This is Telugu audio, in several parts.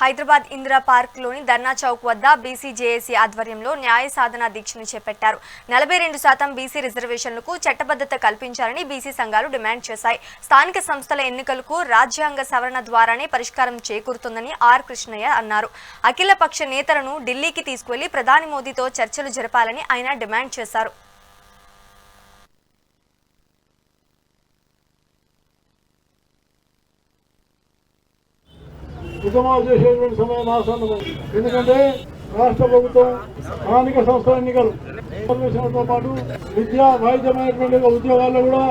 హైదరాబాద్ ఇందిరా పార్క్లోని ధర్నా చౌక్ వద్ద బీసీ జేఏసీ ఆధ్వర్యంలో న్యాయ సాధన దీక్షను చేపట్టారు. నలభై రెండు శాతం బీసీ రిజర్వేషన్లకు చట్టబద్ధత కల్పించాలని బీసీ సంఘాలు డిమాండ్ చేశాయి. స్థానిక సంస్థల ఎన్నికలకు రాజ్యాంగ సవరణ ద్వారానే పరిష్కారం చేకూరుతుందని ఆర్ కృష్ణయ్య అన్నారు. అఖిలపక్ష నేతలను ఢిల్లీకి తీసుకువెళ్ళి ప్రధాని మోదీతో చర్చలు జరపాలని ఆయన డిమాండ్ చేశారు. ఉద్యమాలు చేసేటువంటి సమయం ఆసన్నమైంది. ఎందుకంటే రాష్ట్ర ప్రభుత్వం స్థానిక సంస్థల ఎన్నికలు రిజర్వేషన్లతో పాటు విద్యా వైద్యమైనటువంటి ఉద్యోగాల్లో కూడా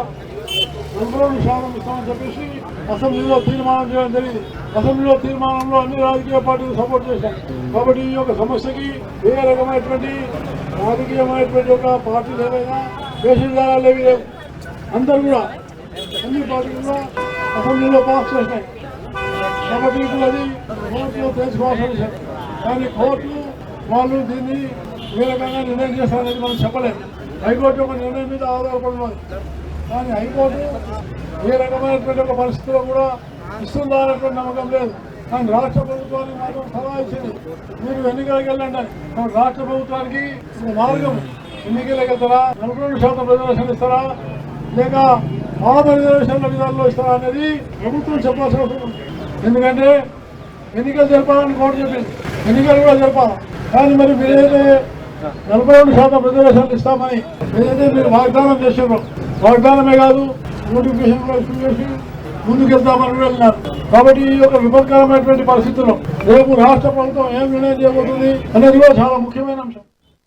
నలభై రెండు శాతం ఇస్తామని చెప్పేసి అసెంబ్లీలో తీర్మానం చేయడం జరిగింది. అసెంబ్లీలో తీర్మానంలో అన్ని రాజకీయ పార్టీలు సపోర్ట్ చేశాయి. కాబట్టి ఈ యొక్క సమస్యకి ఏ రకమైనటువంటి రాజకీయమైనటువంటి ఒక పార్టీలు ఏవైనా వేషధారాలు ఏవి లేవు. అందరూ కూడా అన్ని పార్టీలు కూడా అసెంబ్లీలో పాస్ చేసినాయి. కాబట్టి అది కోర్టులో తెలుసుకోవాల్సిన విషయం కానీ కోర్టు వాళ్ళు దీన్ని ఏ రకంగా నిర్ణయం చేస్తారనేది మనం చెప్పలేదు. హైకోర్టు ఒక నిర్ణయం మీద ఆధారపడినది కానీ హైకోర్టు ఏ రకమైనటువంటి ఒక పరిస్థితిలో కూడా ఇస్తుందా అనేటువంటి నమ్మకం లేదు. కానీ రాష్ట్ర ప్రభుత్వానికి మాత్రం సలహా ఇచ్చింది. మీరు ఎన్నికలకు వెళ్ళండి అని. కాబట్టి రాష్ట్ర ప్రభుత్వానికి మార్గం ఎన్నికలకు వెళ్తారా? నలభై రెండు శాతం రిజర్వేషన్ ఇస్తారా? లేక ఆరు రిజర్వేషన్ల విధానంలో ఇస్తారా అనేది ప్రభుత్వం చెప్పాల్సిన అవసరం ఉంది. ఎందుకంటే ఎన్నికలు జరపాలని కోర్టు చెప్పింది ఎన్నికలు కూడా జరపాలి. కానీ మరి మీరైతే నలభై రెండు శాతం రిజర్వేషన్లు ఇస్తామని ఏదైతే మీరు వాగ్దానం చేసారో వాగ్దానమే కాదు నోటిఫికేషన్ కూడా ఇష్యూ చేసి ముందుకెళ్తామని కూడా వెళ్ళినారు కాబట్టి ఈ యొక్క విపత్కరమైనటువంటి పరిస్థితుల్లో రేపు రాష్ట్ర ప్రభుత్వం ఏం నిర్ణయం చేయబోతుంది అనేది కూడా చాలా ముఖ్యమైన అంశం.